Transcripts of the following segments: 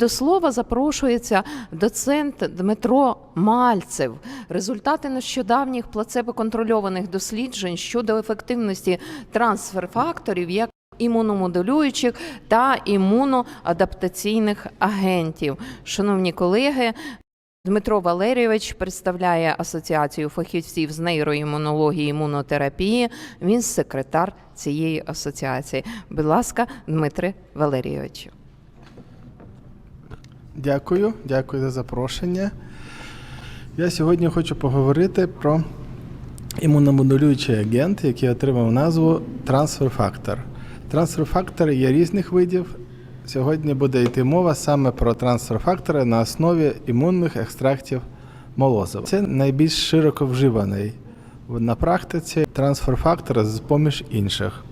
До слова запрошується доцент Дмитро Мальцев. Результати нещодавніх плацебо-контрольованих досліджень щодо ефективності трансфер-факторів як імуномодулюючих та імуноадаптаційних агентів. Шановні колеги, Дмитро Валерійович представляє Асоціацію фахівців з нейроімунології і імунотерапії. Він секретар цієї асоціації. Будь ласка, Дмитре Валерійовичу. Дякую, дякую за запрошення. Я сьогодні хочу поговорити про імуномодулюючий агент, який отримав назву трансфер-фактор. Трансфер-фактори є різних видів. Сьогодні буде йти мова саме про трансфер-фактори на основі імунних екстрактів молозива. Це найбільш широко вживаний на практиці трансфер-фактор з поміж інших.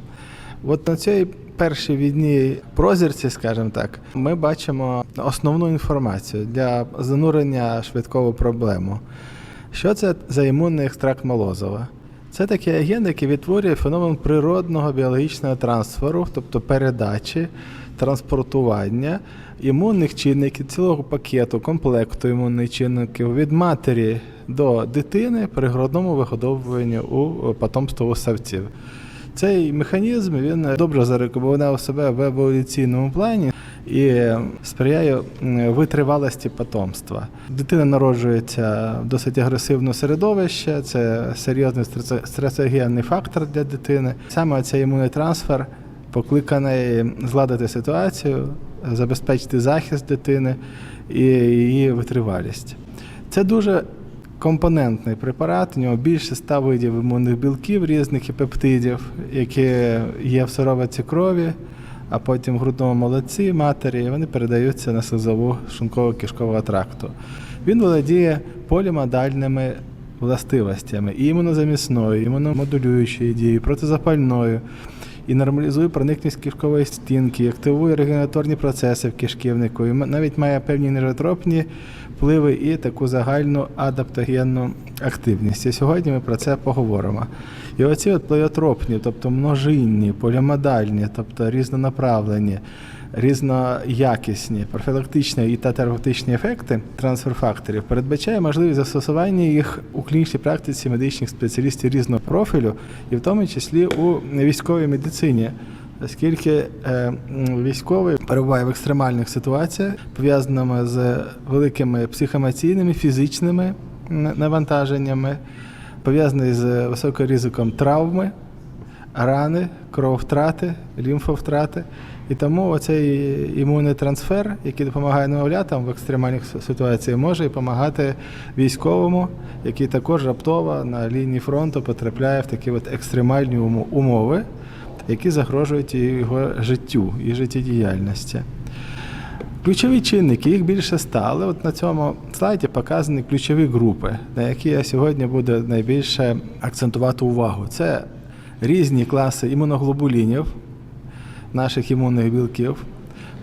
От на цій першій відній прозірці, скажімо так, ми бачимо основну інформацію для занурення швидкого проблему. Що це за імунний екстракт молозова? Це такий агент, який відтворює феномен природного біологічного трансферу, тобто передачі, транспортування імунних чинників, цілого пакету, комплекту імунних чинників від матері до дитини при грудному вигодовуванні у потомствових савців. Цей механізм він добре зарекомендував себе в еволюційному плані і сприяє витривалості потомства. Дитина народжується в досить агресивне середовище, це серйозний стрес- стресогенний фактор для дитини. Саме цей імунний трансфер покликаний зладити ситуацію, забезпечити захист дитини і її витривалість. Це дуже компонентний препарат. У нього більше ста видів імунних білків різних і пептидів, які є в сировиці крові, а потім в грудному молоці матері, і вони передаються на слизову шлунково-кишкового тракту. Він володіє полімодальними властивостями і імунозамісною, імуномодулюючою дією, протизапальною. І нормалізує проникність кишкової стінки, активує регенераторні процеси в кишківнику, і навіть має певні нейротропні впливи і таку загальну адаптогенну активність. І сьогодні ми про це поговоримо. І оці от плеотропні, тобто множинні, полімодальні, тобто різнонаправлені, різноякісні, профілактичні та терапевтичні ефекти трансфер-факторів передбачає можливість застосування їх у клінічній практиці медичних спеціалістів різного профілю, і в тому числі у військовій медицині. Оскільки е, військовий перебуває в екстремальних ситуаціях, пов'язаними з великими психоемоційними, фізичними навантаженнями, пов'язаний з високим ризиком травми, рани, крововтрати, лімфовтрати. І тому оцей імунний трансфер, який допомагає немовлятам в екстремальних ситуаціях, може допомагати військовому, який також раптово на лінії фронту потрапляє в такі от екстремальні умови, які загрожують його життю і життєдіяльності. Ключові чинники, їх більше стали. От на цьому слайді показані ключові групи, на які я сьогодні буду найбільше акцентувати увагу. Це різні класи імуноглобулінів, наших імунних білків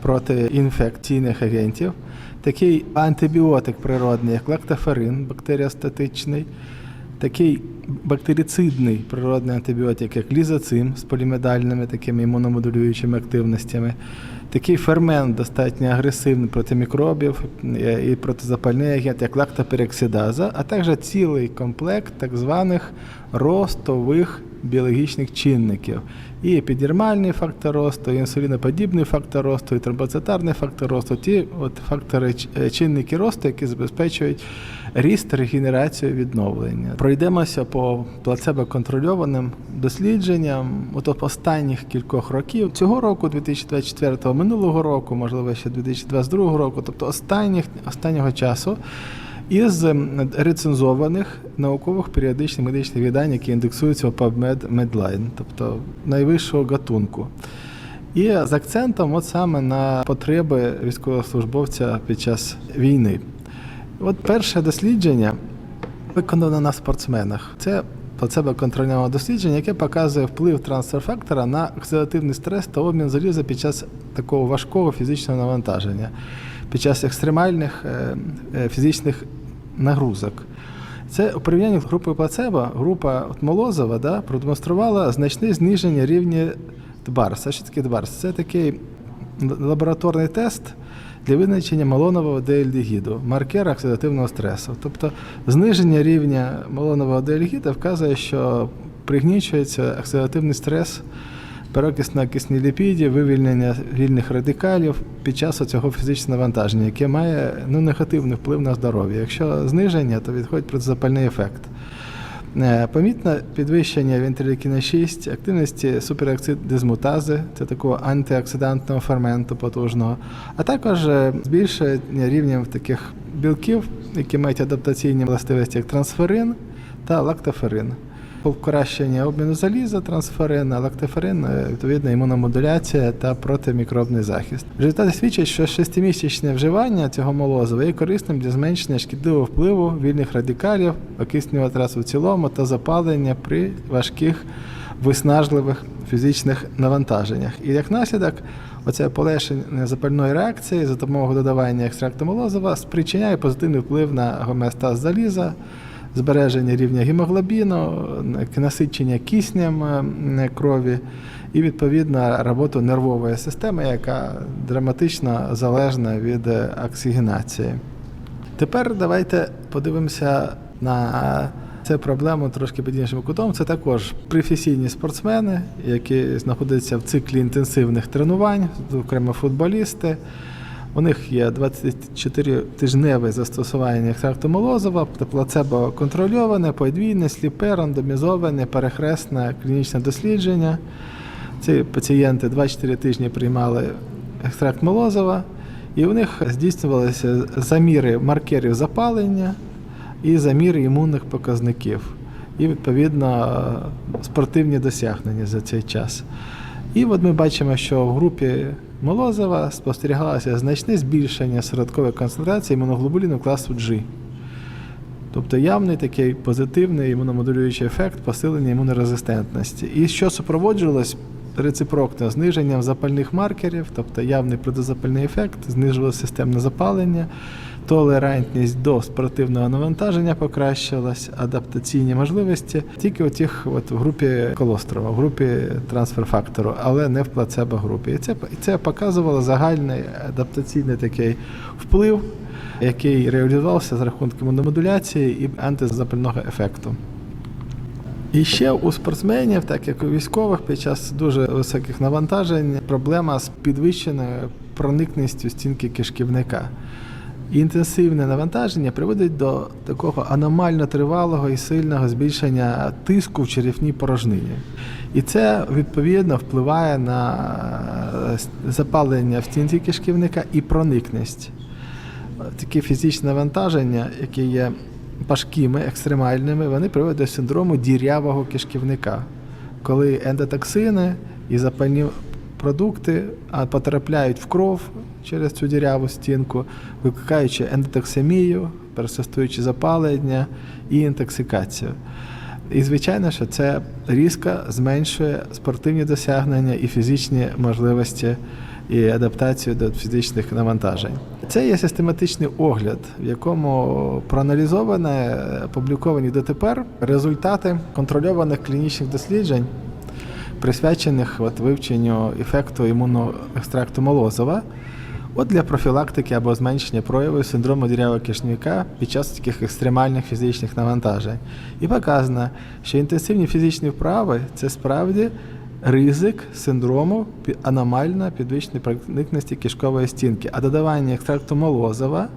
проти інфекційних агентів, такий антибіотик природний, як лактоферин, бактеріостатичний, такий бактерицидний природний антибіотик, як лізоцим з полімедальними такими імуномодулюючими активностями, такий фермент достатньо агресивний проти мікробів е, і протизапальний агент, як лактопероксидаза, а також цілий комплект так званих ростових біологічних чинників. І епідермальний фактор росту, і інсуліноподібний фактор росту, і тромбоцитарний фактор росту, ті от фактори е, чинники росту, які забезпечують ріст, регенерацію, відновлення. Пройдемося по плацебо-контрольованим дослідженням от останніх кількох років цього року, 2024, минулого року, можливо, ще 2022 року, тобто останніх останнього часу. Із ем, рецензованих наукових періодичних медичних видань, які індексуються в PubMed Medline, тобто найвищого гатунку. І з акцентом от саме на потреби військовослужбовця під час війни. От перше дослідження виконано на спортсменах. Це плацебо-контрольоване дослідження, яке показує вплив трансфер-фактора на оксидативний стрес та обмін заліза під час такого важкого фізичного навантаження, під час екстремальних е, е, фізичних нагрузок. Це у порівнянні з групою плацебо, група от Молозова да, продемонструвала значне зниження рівня ДБАРС. А що таке ДБАРС? Це такий лабораторний тест, для визначення малонового деальдегіду, маркера оксидативного стресу. Тобто зниження рівня малонового деальдегіду вказує, що пригнічується оксидативний стрес, перекис на кисні ліпіді, вивільнення вільних радикалів під час цього фізичного навантаження, яке має ну, негативний вплив на здоров'я. Якщо зниження, то відходить протизапальний ефект. Е, Помітне підвищення вентрилікіна 6, активності супероксидизмутази, це такого антиоксидантного ферменту потужного, а також е, збільшення рівня таких білків, які мають адаптаційні властивості, як трансферин та лактоферин. Покращення обміну заліза, трансферин, лактоферин, е, відповідно, імуномодуляція та протимікробний захист. Результати свідчать, що шестимісячне вживання цього молозива є корисним для зменшення шкідливого впливу вільних радикалів, окисневого трасу в цілому та запалення при важких виснажливих фізичних навантаженнях. І як наслідок, оце полегшення запальної реакції за допомогою додавання екстракту молозива спричиняє позитивний вплив на гомеостаз заліза, збереження рівня гемоглобіну, насичення киснем е, крові і відповідно роботу нервової системи, яка драматично залежна від е, оксигенації. Тепер давайте подивимося на цю проблему трошки під іншим кутом. Це також професійні спортсмени, які знаходяться в циклі інтенсивних тренувань, зокрема футболісти. У них є 24-тижневе застосування екстракту молозова, плацебо контрольоване, подвійне, сліпе, рандомізоване, перехресне клінічне дослідження. Ці пацієнти 24 тижні приймали екстракт молозова, і у них здійснювалися заміри маркерів запалення і заміри імунних показників, і відповідно спортивні досягнення за цей час. І от ми бачимо, що в групі Молозова спостерігалося значне збільшення середкової концентрації імуноглобуліну класу G. Тобто явний такий позитивний імуномодулюючий ефект посилення імунорезистентності. І що супроводжувалось рецепрокно зниженням запальних маркерів, тобто явний протизапальний ефект, знижувалося системне запалення, толерантність до спортивного навантаження покращилась, адаптаційні можливості тільки у тих от в групі колострова, в групі трансфер-фактору, але не в плацебо-групі. І це, це показувало загальний адаптаційний такий вплив, який реалізувався за рахунок імуномодуляції і антизапального ефекту. І ще у спортсменів, так як у військових, під час дуже високих навантажень проблема з підвищеною проникністю стінки кишківника. Інтенсивне навантаження приводить до такого аномально тривалого і сильного збільшення тиску в черевній порожнині. І це відповідно впливає на запалення в стінці кишківника і проникність. Такі фізичні навантаження, які є важкими, екстремальними, вони приводять до синдрому дірявого кишківника, коли ендотоксини і запальні продукти потрапляють в кров через цю діряву стінку, викликаючи ендотоксемію, персистуючи запалення і інтоксикацію. І звичайно, що це різко зменшує спортивні досягнення і фізичні можливості і адаптацію до фізичних навантажень. Це є систематичний огляд, в якому проаналізовані, опубліковані дотепер результати контрольованих клінічних досліджень, присвячених от вивченню ефекту імунного екстракту молозова. От для профілактики або зменшення проявів синдрому дірявого кишника під час таких екстремальних фізичних навантажень. І показано, що інтенсивні фізичні вправи це справді ризик синдрому аномально підвищеної проникності кишкової стінки, а додавання екстракту молозова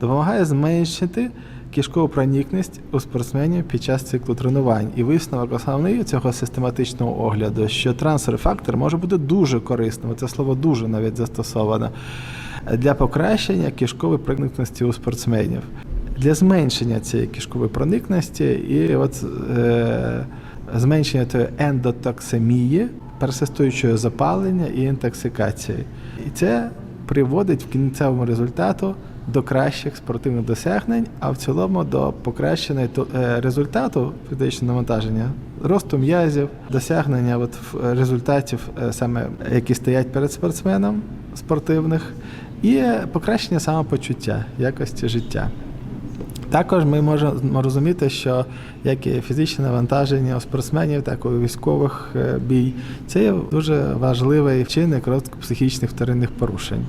допомагає зменшити кишкову проникність у спортсменів під час циклу тренувань. І висновок основний цього систематичного огляду, що трансфер-фактор може бути дуже корисним. Це слово дуже навіть застосовано для покращення кишкової проникності у спортсменів. Для зменшення цієї кишкової проникності і от е, зменшення тої ендотоксемії, персистуючого запалення і інтоксикації. І це приводить в кінцевому результату до кращих спортивних досягнень, а в цілому до покращеного результату фізичного навантаження, росту м'язів, досягнення от результатів, саме які стоять перед спортсменом спортивних, і покращення самопочуття, якості життя. Також ми можемо розуміти, що як і фізичне навантаження у спортсменів, так і у військових бій, це є дуже важливий чинник розвитку психічних вторинних порушень.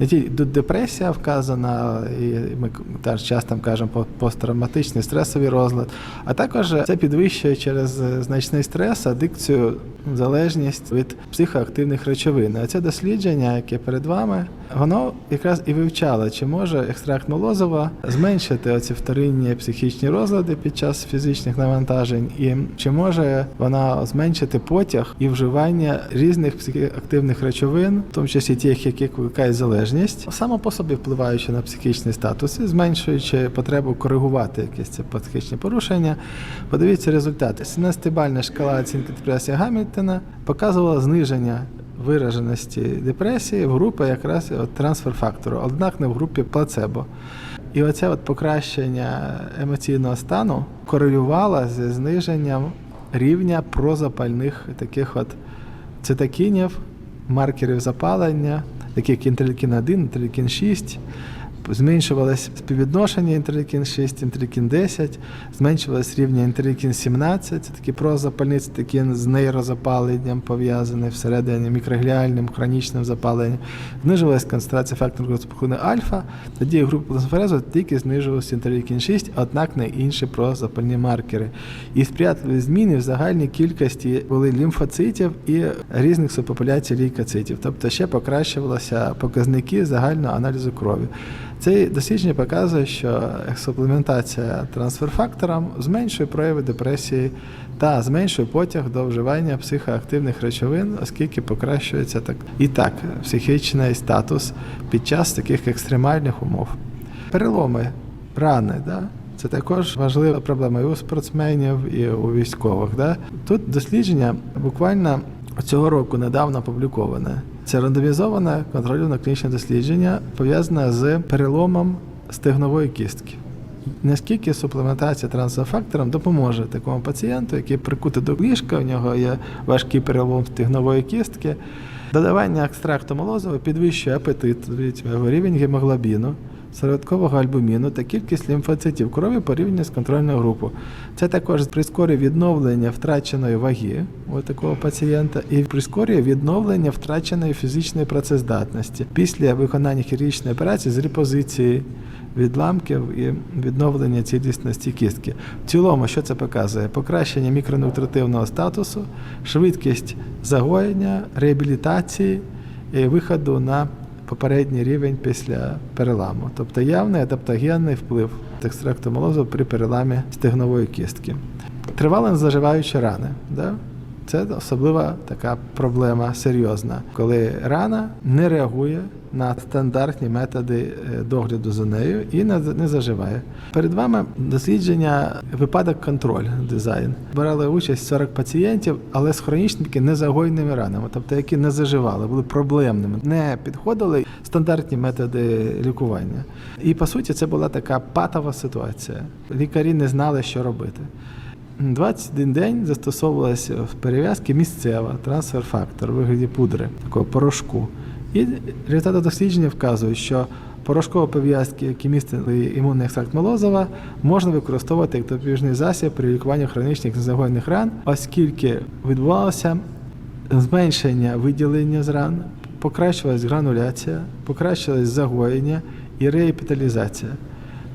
Не тільки депресія вказана, і ми теж часто кажемо по- посттравматичний стресовий розлад, а також це підвищує через е, значний стрес адикцію, залежність від психоактивних речовин. А це дослідження, яке перед вами, воно якраз і вивчало, чи може екстракт молозива зменшити оці вторинні психічні розлади під час фізичних навантажень, і чи може вона зменшити потяг і вживання різних психоактивних речовин, в тому числі тих, які викликають залежність, само по собі впливаючи на психічний статус і зменшуючи потребу коригувати якісь це психічні порушення. Подивіться результати. 17-бальна шкала оцінки депресії Гамільтона показувала зниження вираженості депресії в групі якраз от трансфер-фактору, однак не в групі плацебо. І оце от покращення емоційного стану корелювало зі зниженням рівня прозапальних таких от цитокінів, маркерів запалення, таких як Інтелікін 1, Інтелікін 6, зменшувалось співвідношення інтерлікін 6, інтерлікін 10, зменшувалось рівня інтерлікін 17, це такі прозапальні цитокін з нейрозапаленням пов'язаний всередині мікрогліальним хронічним запаленням. Знижувалась концентрація фактору розпухлини альфа, тоді групи плазмоферезу тільки знижувався інтерлікін 6, однак не інші прозапальні маркери. І сприятливі зміни в загальній кількості були лімфоцитів і різних субпопуляцій лейкоцитів. Тобто ще покращувалися показники загального аналізу крові. Це дослідження показує, що суплементація трансферфактором зменшує прояви депресії та зменшує потяг до вживання психоактивних речовин, оскільки покращується так і так психічний статус під час таких екстремальних умов. Переломи, рани, да? Це також важлива проблема і у спортсменів, і у військових. Да? Тут дослідження буквально цього року недавно опубліковане. Це рандомізоване контрольоване клінічне дослідження пов'язане з переломом стегнової кістки. Наскільки суплементація трансфактором допоможе такому пацієнту, який прикутий до ліжка, у нього є важкий перелом стегнової кістки. Додавання екстракту молозова підвищує апетит, рівень гемоглобіну, середкового альбуміну та кількість лімфоцитів крові порівняно з контрольною групою. Це також прискорює відновлення втраченої ваги у такого пацієнта і прискорює відновлення втраченої фізичної працездатності після виконання хірургічної операції з репозиції відламків і відновлення цілісності кістки. В цілому, що це показує? Покращення мікронутритивного статусу, швидкість загоєння, реабілітації і виходу на попередній рівень після переламу, тобто явний адаптогенний вплив екстракту молозу при переламі стегнової кістки. Тривали заживаючі рани. Да? Це особлива така проблема серйозна, коли рана не реагує на стандартні методи е, догляду за нею і не заживає. Перед вами дослідження випадок контроль дизайн. Брали участь 40 пацієнтів, але з хронічними незагоєними ранами, тобто які не заживали, були проблемними, не підходили стандартні методи лікування. І по суті, це була така патова ситуація. Лікарі не знали, що робити. 21 день застосовувалася в перев'язки місцева трансфер-фактор у вигляді пудри, такого порошку. І результати дослідження вказують, що порошкові пов'язки, які містили імунний екстракт молозова, можна використовувати як допоміжний засіб при лікуванні хронічних незагоєних ран, оскільки відбувалося зменшення виділення з ран, покращувалась грануляція, покращилось загоєння і реепіталізація.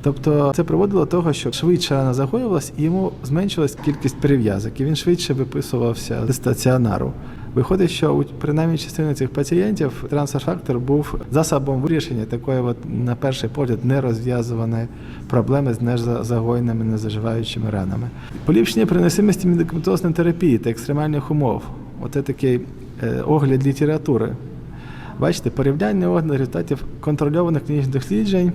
Тобто це приводило до того, що швидше рана загоювалась і йому зменшилась кількість перев'язок, і він швидше виписувався з стаціонару. Виходить, що у принаймні частини цих пацієнтів трансфер-фактор був засобом вирішення такої, от, на перший погляд, нерозв'язуваної проблеми з незагоєними, незаживаючими ранами. Поліпшення приносимості медикаментозної терапії та екстремальних умов. Оце такий е, огляд літератури. Бачите, порівняння огляду результатів контрольованих клінічних досліджень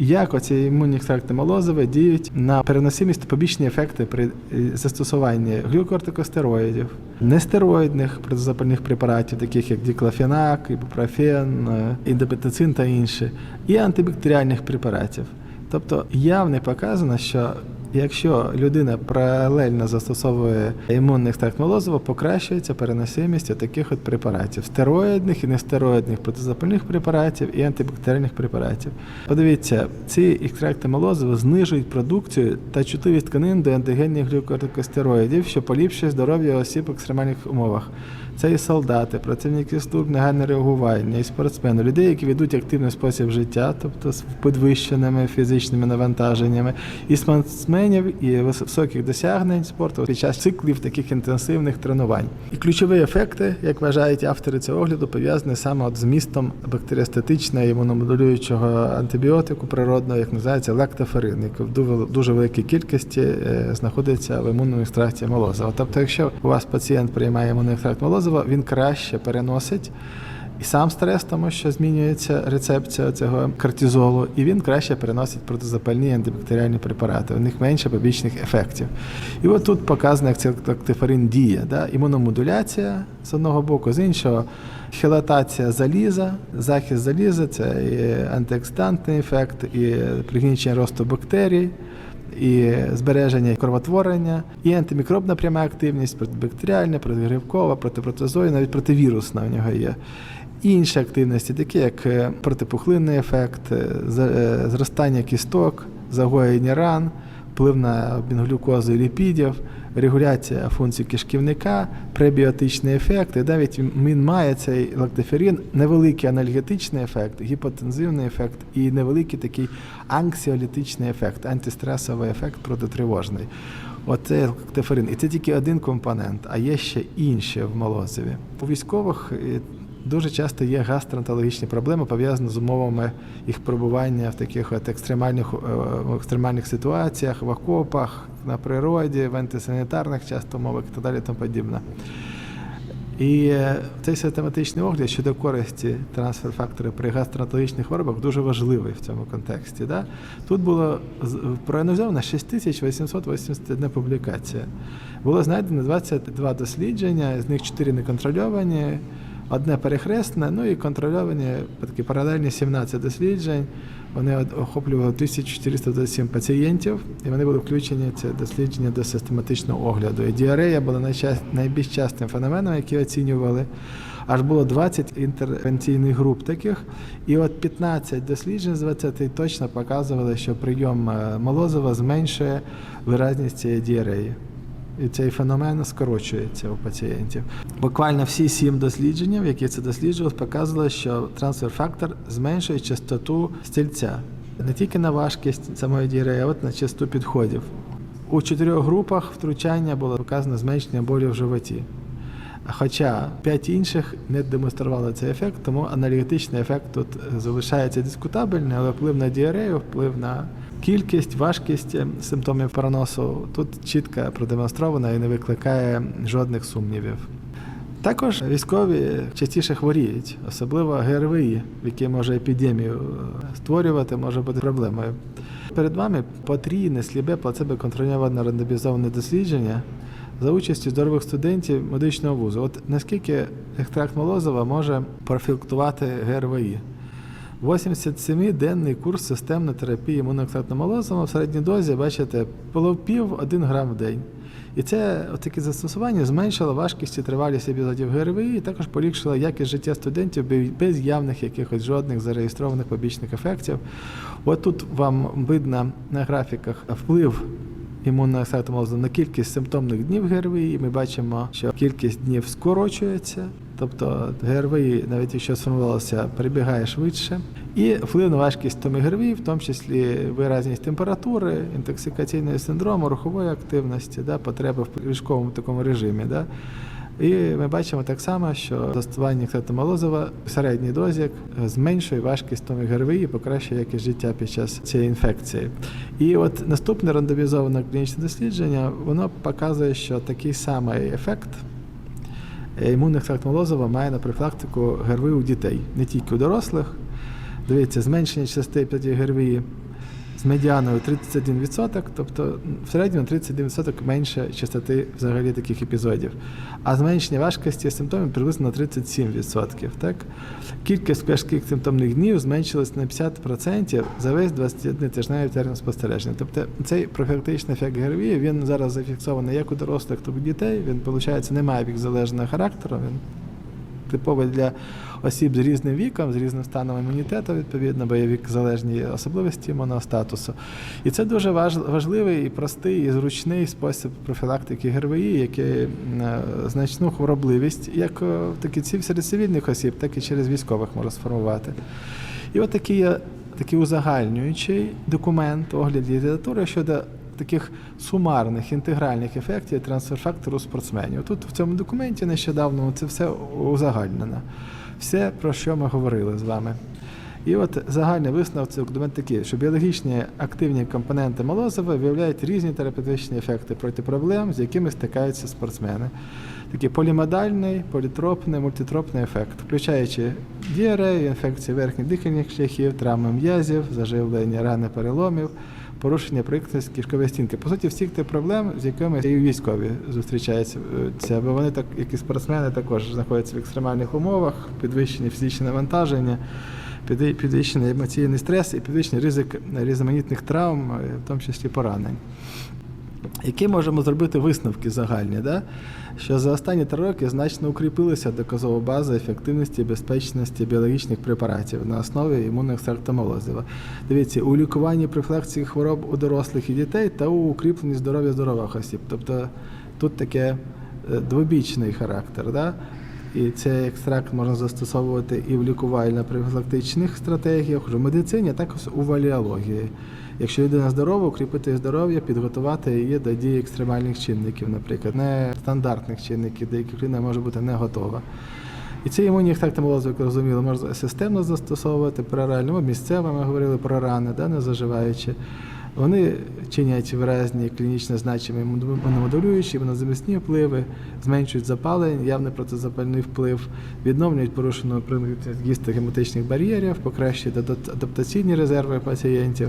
як оці імунні екстракти молозиви діють на переносимість та побічні ефекти при е, застосуванні глюкортикостероїдів, нестероїдних протизапальних препаратів, таких як діклофенак, ібупрофен, е, індопетицин та інші, і антибактеріальних препаратів. Тобто явно показано, що якщо людина паралельно застосовує імунний екстракт молозива, покращується переносимість таких от препаратів стероїдних і нестероїдних протизапальних препаратів і антибактеріальних препаратів. Подивіться, ці екстракти молозива знижують продукцію та чутливість тканин до ендогенних глюкортикостероїдів, що поліпшує здоров'я осіб в екстремальних умовах. Це і солдати, працівники служб негайне реагування, і спортсмени, людей, які ведуть активний спосіб життя, тобто з підвищеними фізичними навантаженнями, і спортсменів, і високих досягнень спорту під час циклів таких інтенсивних тренувань. І ключові ефекти, як вважають автори цього огляду, пов'язані саме от з містом бактеріостатичного імуномодулюючого антибіотику природного, як називається лактоферин, який в дуже- великій кількості е, знаходиться в імунному екстракті молозива. Тобто, якщо у вас пацієнт приймає імунний екстракт молозива, він краще переносить. І сам стрес, тому що змінюється рецепція цього кортизолу, і він краще переносить протизапальні антибактеріальні препарати. У них менше побічних ефектів. І от тут показано, як цей лактиферин діє. Да? Імуномодуляція з одного боку, з іншого хілатація заліза, захист заліза це і антиоксидантний ефект, і пригнічення росту бактерій і збереження кровотворення, і антимікробна пряма активність, протибактеріальна, протигрибкова, протипротозоїна, навіть противірусна у нього є. Інші активності, такі як е, протипухлинний ефект, е, е, зростання кісток, загоєння ран, вплив на обмін глюкози і ліпідів, регуляція функцій кишківника, пребіотичний ефект. І навіть він має цей лактиферин невеликий анальгетичний ефект, гіпотензивний ефект і невеликий такий анксіолітичний ефект, антистресовий ефект протитривожний. Оце лактиферин. І це тільки один компонент, а є ще інші в молозиві. У військових е, Дуже часто є гастроентерологічні проблеми, пов'язані з умовами їх перебування в таких от екстремальних, е, екстремальних ситуаціях, в окопах, на природі, в антисанітарних часто умовах і так далі. Тому подібне. І е, цей систематичний огляд щодо користі трансфер-факторів при гастроентерологічних хворобах дуже важливий в цьому контексті. Да? Тут було проаналізовано 6881 публікація. Було знайдено 22 дослідження, з них 4 неконтрольовані, одне перехресне, ну і контрольовані такі паралельні 17 досліджень. Вони охоплювали 1427 пацієнтів, і вони були включені ці дослідження до систематичного огляду. І діарея була найбільш частим феноменом, який оцінювали. Аж було 20 інтервенційних груп таких, і от 15 досліджень з 20 точно показували, що прийом е, молозива зменшує виразність цієї діареї. І цей феномен скорочується у пацієнтів. Буквально всі сім досліджень, які це досліджували, показували, що трансфер-фактор зменшує частоту стільця не тільки на важкість самої діареї, а от на частоту підходів. У чотирьох групах втручання було показано зменшення болю в животі. Хоча п'ять інших не демонстрували цей ефект, тому аналітичний ефект тут залишається дискутабельний, але вплив на діарею, вплив на кількість, важкість симптомів переносу тут чітко продемонстровано і не викликає жодних сумнівів. Також військові частіше хворіють, особливо ГРВІ, який може епідемію е, створювати, може бути проблемою. Перед вами потрійне сліпе плацебо контрольоване рандомізоване дослідження за участю здорових студентів медичного вузу. От наскільки екстракт молозива може профілактувати ГРВІ? 87-денний курс системної терапії молозива в середній дозі, бачите, половпів 1 грам в день. І це таке застосування зменшило важкість і тривалість епізодів ГРВІ, і також поліпшило якість життя студентів без явних якихось жодних зареєстрованих побічних ефектів. От тут вам видно на графіках вплив імунного молозива на кількість симптомних днів ГРВІ. Ми бачимо, що кількість днів скорочується, тобто ГРВІ, навіть якщо сформувалося, перебігає швидше. І вплив на важкість томи ГРВІ, в тому числі виразність температури, інтоксикаційного синдрому, рухової активності, да, потреби в ліжковому такому режимі. Да. І ми бачимо так само, що застосування екстракту в середній дозі зменшує важкість томи ГРВІ і покращує якість життя під час цієї інфекції. І от наступне рандомізоване клінічне дослідження, воно показує, що такий самий ефект імунний екстракт має на профілактику ГРВІ у дітей, не тільки у дорослих. Дивіться, зменшення частоти епізодів ГРВІ з медіаною 31%, тобто в середньому 31% менше частоти взагалі таких епізодів. А зменшення важкості симптомів приблизно на 37%. Так? Кількість важких симптомних днів зменшилась на 50% за весь 21-тижневий термін спостереження. Тобто цей профілактичний ефект ГРВІ, він зараз зафіксований як у дорослих, так і у дітей. Він, виходить, не має вік залежного характеру. Він типовий для осіб з різним віком, з різним станом імунітету, відповідно, бо є вік залежні особливості імунного статусу. І це дуже важливий і простий, і зручний спосіб профілактики ГРВІ, який е, значну хворобливість, як е, таки ці серед цивільних осіб, так і через військових може сформувати. І от такий є такий узагальнюючий документ, огляд літератури щодо таких сумарних інтегральних ефектів трансфер-фактору спортсменів. Тут в цьому документі нещодавно це все узагальнено. Все, про що ми говорили з вами. І от загальний висновок цього документу такий, що біологічні активні компоненти молозива виявляють різні терапевтичні ефекти проти проблем, з якими стикаються спортсмени. Такий полімодальний, політропний, мультитропний ефект, включаючи діарею, інфекції верхніх дихальних шляхів, травми м'язів, заживлення рани переломів, порушення проєктності кишкової стінки. По суті, всіх тих проблем, з якими і військові зустрічаються, бо вони так, як і спортсмени, також знаходяться в екстремальних умовах, підвищені фізичні навантаження, підвищений емоційний стрес і підвищений ризик різноманітних травм, в тому числі поранень. Які можемо зробити висновки загальні, да? що за останні три роки значно укріпилася доказова база ефективності і безпечності біологічних препаратів на основі імунних молозива. Дивіться, у лікуванні профілакції хвороб у дорослих і дітей та у укріпленні здоров'я здорових осіб. Тобто тут таке е, двобічний характер. Да? І цей екстракт можна застосовувати і в лікувально-профілактичних стратегіях, вже в медицині, а також у валіології. Якщо людина здорова, укріпити здоров'я, підготувати її до дії екстремальних чинників, наприклад, не стандартних чинників, до яких людина може бути не готова. І ці імунні так там було розуміло, можна системно застосовувати перорально, Ми місцево ми говорили про рани, да, не заживаючи. Вони чинять виразні клінічно значимі імуномодулюючі, імунозамісні впливи, зменшують запалення, явний протизапальний вплив, відновлюють порушену гістогематичних бар'єрів, покращують адаптаційні резерви пацієнтів,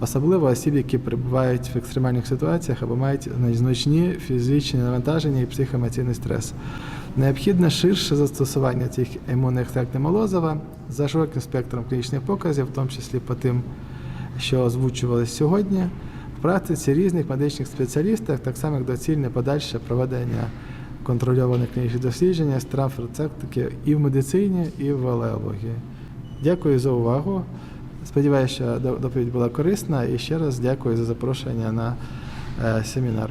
особливо осіб, які перебувають в екстремальних ситуаціях або мають значні фізичні навантаження і психоемоційний стрес. Необхідне ширше застосування цих імунних молозова за широким спектром клінічних показів, в тому числі по тим що озвучувалися сьогодні, в практиці різних медичних спеціалістів, так само як доцільне подальше проведення контрольованих клінічних досліджень з трансферцептики і в медицині, і в алеології. Дякую за увагу. Сподіваюся, що доповідь була корисна і ще раз дякую за запрошення на е, семінар.